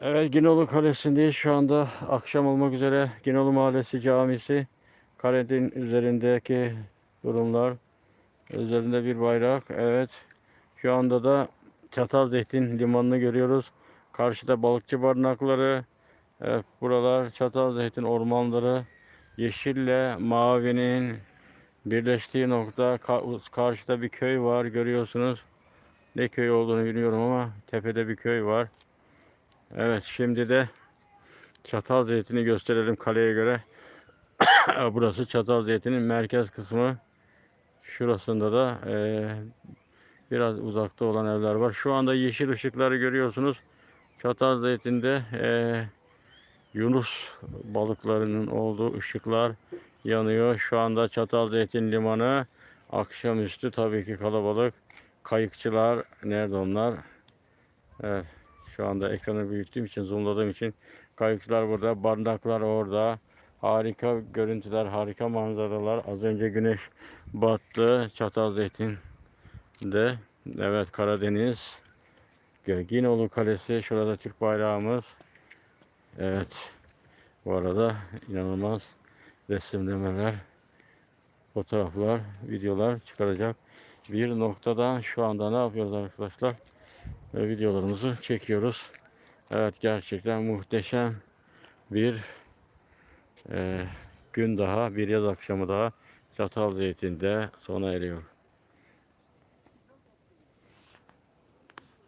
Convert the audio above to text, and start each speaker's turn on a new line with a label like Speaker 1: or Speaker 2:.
Speaker 1: Evet Ginoğlu Kalesi'ndeyiz. Şu anda akşam olmak üzere Ginoğlu Mahallesi Camisi. Kalenin üzerindeki durumlar. Üzerinde bir bayrak. Evet. Şu anda da Çatalzeytin limanını görüyoruz. Karşıda balıkçı barınakları. Evet, buralar Çatalzeytin ormanları. Yeşille mavinin birleştiği nokta. Ka- karşıda bir köy var görüyorsunuz. Ne köy olduğunu bilmiyorum ama tepede bir köy var. Evet şimdi de Çatalzeytin'i gösterelim kaleye göre. Burası Çatalzeytin'in merkez kısmı. Şurasında da eee, biraz uzakta olan evler var. Şu anda yeşil ışıkları görüyorsunuz. Çatalzeytin'de eee Yunus balıklarının olduğu ışıklar yanıyor. Şu anda Çatalzeytin limanı akşamüstü tabii ki kalabalık. Kayıkçılar nerede onlar? Evet. Şu anda ekranı büyüttüğüm için, zoomladığım için kayıkçılar burada, bardaklar orada. Harika görüntüler, harika manzaralar. Az önce güneş battı Çatalzeytin'de. Evet Karadeniz. Ginoğlu Kalesi. Şurada Türk bayrağımız. Evet. Bu arada inanılmaz resimlemeler, fotoğraflar, videolar çıkaracak bir noktada şu anda ne yapıyoruz arkadaşlar? Ve videolarımızı çekiyoruz. Evet gerçekten muhteşem bir eee, gün daha, bir yaz akşamı daha Çatalzeytin'de sona eriyor.